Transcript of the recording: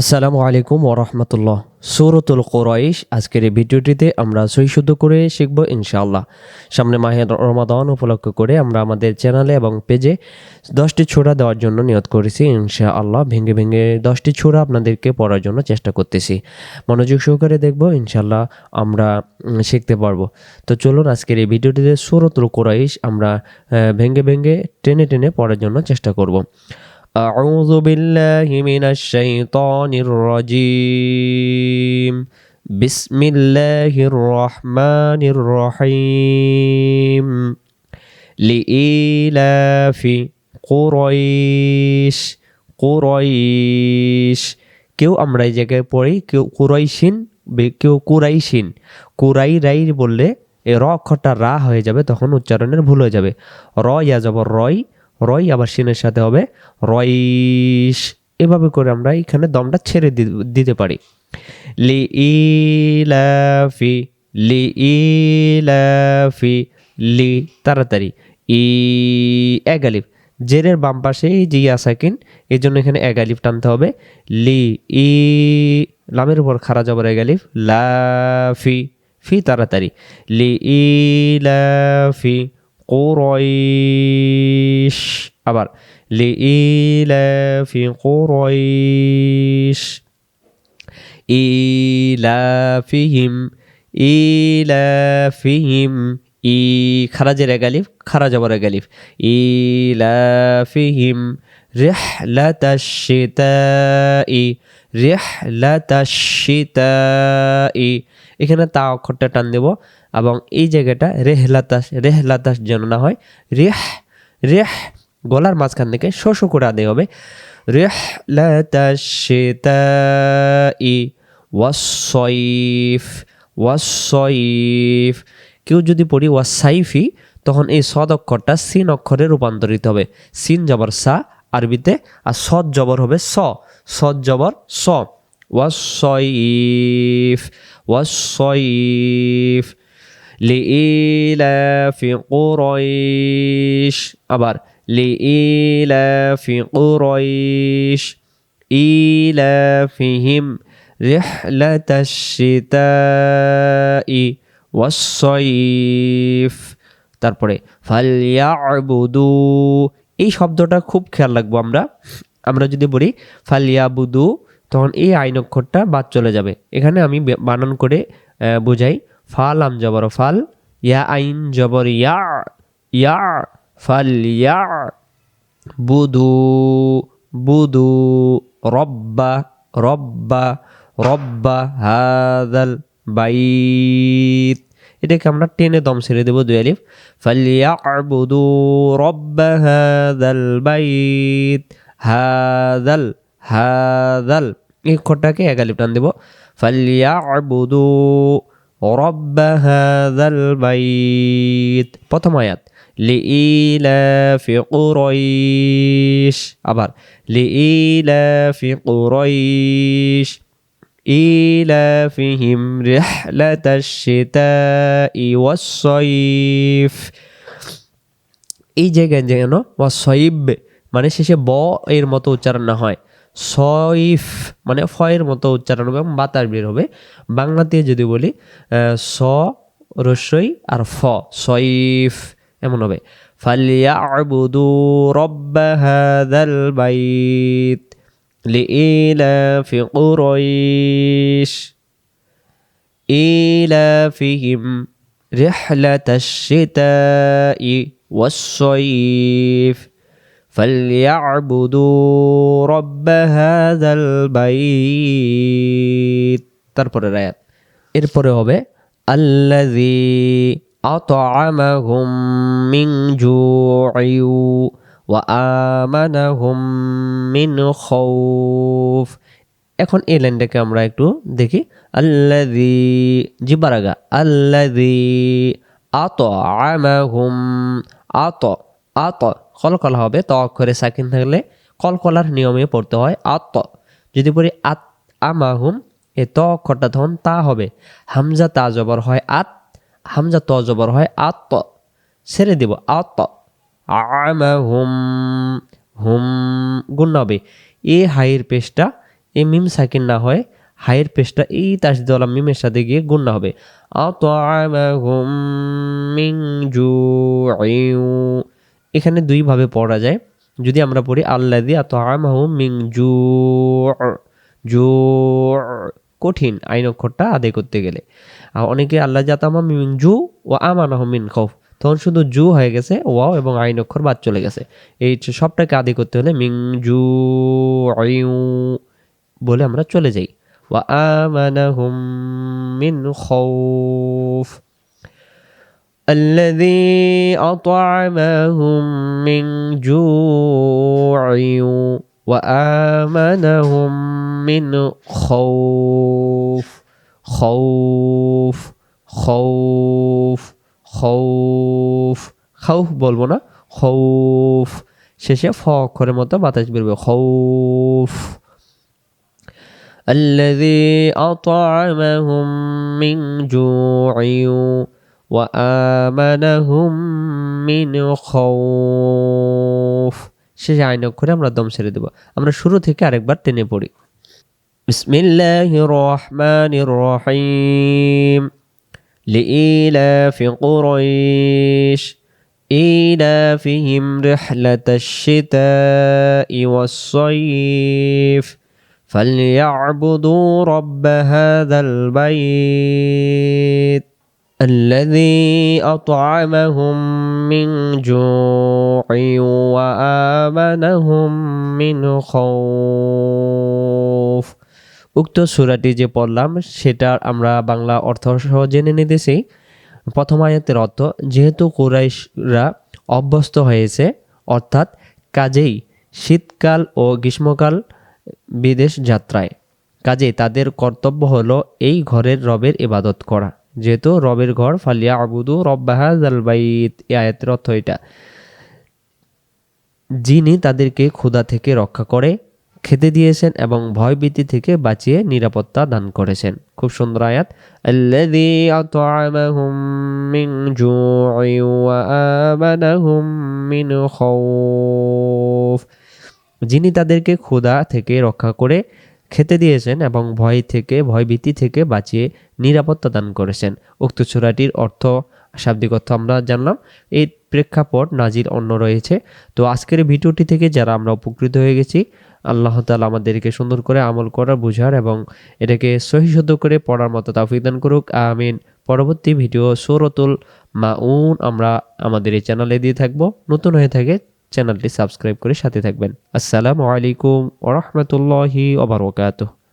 আসসালামু আলাইকুম ওরহমতুল্লাহ সৌরতুল কোরাইশ, আজকের এই ভিডিওটিতে আমরা সই শুদ্ধ করে শিখব ইনশাআল্লাহ। সামনে মাহে রমাদান উপলক্ষ করে আমরা আমাদের চ্যানেলে এবং পেজে দশটি ছোড়া দেওয়ার জন্য নিয়ত করেছি ইনশাআল্লাহ। ভেঙে ভেঙে দশটি ছোড়া আপনাদেরকে পড়ার জন্য চেষ্টা করতেছি। মনোযোগ সহকারে দেখব, ইনশাআল্লাহ আমরা শিখতে পারব। তো চলুন আজকের এই ভিডিওটিতে সৌরতুল কোরাইশ আমরা ভেঙে ভেঙে টেনে টেনে পড়ার জন্য চেষ্টা করব। أعوذ بالله من الشيطان الرجيم بسم الله الرحمن الرحيم لإيلاف قريش قريش কেউ আমরা এই জায়গায় পড়ি কেউ কুরাইশিন বে- কেউ কুরাইশিন কুরাই রাই বললে এ র অক্ষরটা রা হয়ে যাবে তখন উচ্চারণের ভুল হয়ে যাবে র ইয়া যাব রয় রয় আবার সিনের সাথে হবে রইস এভাবে করে আমরা এখানে দমটা ছেড়ে দিতে পারি। লি ই ইলাফি লি ই ইলাফি লি, তাড়াতাড়ি। ই এগালিফ জেরের বাম পাশে এই যে ইয়া সাকিন এই জন্য এখানে এগালিফ টানতে হবে। লি ই, লামের উপর খারা যাবার এগালিফ লাফি ফি তাড়াতাড়ি। লি ই ইলাফি কুরাইশ আবার লি ইলাফি কুরাইশ ইলাফিহিম ইলাফিহিম ই খারাজের এগালিফ খারা যাবার এগালিফ ইলাফিহিম রিহলাতাশিতাই রিহলাতাশিতাই এখানে তা অক্ষরটা টান দেব এবং এই জায়গাটা রেহলাতাস রেহলাতাস যেন না হয়, রেহ রেহ গলার মাঝখান থেকে শো শো করে আদায় হবে। রেহলাতাশিতাই ওয়াসইফ ওয়াসইফ কেউ যদি পড়ি ওয়াসাইফি তখন এই সদ অক্ষরটা সিন অক্ষরে রূপান্তরিত হবে। সিন জবর সা, আরবিতে, আর সদ জবর হবে স, সদ জবর স। ওয়াসইফ ওয়াসইফ لإيلاف قريش আবার لإيلاف قريش إيلافهم رحلة الشتاء والصيف তারপরে ফালিয়াবুদু এই শব্দটা খুব খেয়াল রাখবো আমরা আমরা যদি বলি ফালিয়াবুদু তখন এই আইন অক্ষরটা বাদ চলে যাবে। এখানে আমি বানান করে বোঝাই। ফাল আম জবর ফাল, ইয়া আইন জবর ইয়া ইয়া ফাল ইয়া, বুদু বুদু, রব্বা রব্বা রব্বা হাদাল বাইত। এটাকে আমরা টেনে দম ছেড়ে দেবো দুই আলিফ। ফালিয়াবুদু রব্বা হাদাল বাইত, হাদাল হাদাল এই অক্ষরটাকে এক আলিফ টান দেবো ফালিয়াবুদু রব্বা হাদাল বাইত প্রথম আয়াত لإيلاف قريش আবার لإيلاف قريش إيلافهم رحلة الشتاء والصيف এই জায়গায় যেন ওয়াসইব মানে শেষে ব এর মতো উচ্চারণ না হয় সইফ মানে ফয়ের মতো উচ্চারণ হবে বাতাস বের হবে। বাংলাতে যদি বলি স রসই আর ফ সইফ এমন হবে। ফালিয়া আবুদু রব্বাহাদাল বাইত লিইলাফি কুরাইশ। ইলাফিহিম রিহলাতাশ শিতাই ওয়াস সইফ فليعبدوا رب هذا البيت তারপরে রায়াত এরপরে হবে আল্লাযী আতআমাহুম মিন জু'ইউ ওয়া আমানাহুম মিন খাউফ এখন এই লাইনটাকে আমরা একটু দেখি আল্লাযী জিবারাগা আল্লাযী আতআমাহুম আত আত, কলকলা হবে, ত অক্ষরে সাকিন থাকলে কলকলার নিয়মে পড়তে হয় আত। যদি পড়ি আত, আমাহুম, এ ত অক্ষরটা তখন তা হবে। হামজা তা জবর হয় আত, হামজা ত জবর হয় আত। ছেড়ে দিব আত। আমাহুম, হুম, গুণ হবে। এ হাইয়ের পেশটা, এ মিম সাকিন না হয় হায়ের পেশটা, এই তাসদিদওয়ালা মিমের সাথে গিয়ে গুণনা হবে। আতআমাহুম মিন জুইউ এখানে দুইভাবে পড়া যায়। যদি আমরা পড়ি আল্লাদি আতআমাহুম মিন জু জু, কঠিন আইন অক্ষরটা আদায় করতে গেলে। আর অনেকে আল্লাহ জাতামা মিন জু ও আমানাহ মিন খৌফ। তখন শুধু জু হয়ে গেছে, ওয়াও এবং আইন অক্ষর বাদ চলে গেছে। এই সবটাকে আদি করতে হলে মিং জু আইউ বলে আমরা চলে যাই। ওয়া আমানাহুম মিন খৌফ। الذي أطعمهم من جوع وآمنهم من خوف خوف خوف খৌফ খাউফ বলবো না খৌফ শেষে ফ অক্ষরের মতো বাতাস বেরোবে খৌফ الذي أطعمهم من جوع وآمنهم من خوف শেষে আইন অক্ষরে আমরা দম ছেড়ে দেবো আমরা শুরু থেকে আরেকবার টেনে পড়ি বিসমিল্লাহির রহমানির রহিম لإيلاف قريش إيلافهم رحلة الشتاء والصيف فليعبدوا رب هذا البيت الذي أطعمهم من جوع وآمنهم من خوف উক্ত সুরাটি যে পড়লাম সেটার আমরা বাংলা অর্থ সহ জেনে নিতেছি প্রথম আয়াতের অর্থ যেহেতু কুরাইশরা অভ্যস্ত হয়েছে অর্থাৎ কাজেই শীতকাল ও গ্রীষ্মকাল বিদেশ যাত্রায় কাজেই তাদের কর্তব্য হলো এই ঘরের রবের ইবাদত করা যেহেতু রবের ঘর ফালিয়া আবুদু রব্বাহাজ আলবাইত এই আয়াতের অর্থ এটা। যিনি তাদেরকে ক্ষুধা থেকে রক্ষা করে, খেতে দিয়েছেন এবং ভয়ভীতি থেকে বাঁচিয়ে নিরাপত্তা দান করেছেন। খুব সুন্দর আয়াত। যিনি তাদেরকে ক্ষুধা থেকে রক্ষা করে খেতে দিয়েছেন এবং ভয় থেকে, ভয়ভীতি থেকে বাঁচিয়ে নিরাপত্তা দান করেছেন। উক্ত সূরাটির অর্থ, শাব্দিক অর্থ আমরা জানলাম। এই প্রেক্ষাপট নাজির অন্য রয়েছে। তো আজকের ভিডিওটি থেকে যারা আমরা উপকৃত হয়ে গেছি, আল্লাহ তালা আমাদেরকে সুন্দর করে আমল করার বুঝার এবং এটাকে সহিশুদ্ধ করে পড়ার মতো তাফিক দান করুক। আমিন। পরবর্তী ভিডিও সৌরতুল মাউন আমরা আমাদের এই চ্যানেলে দিয়ে থাকব। নতুন হয়ে থাকে চ্যানেলটি সাবস্ক্রাইব করে সাথে থাকবেন। আসসালামু আলাইকুম ওরহমতুল্লাহি ওবরকাতুহ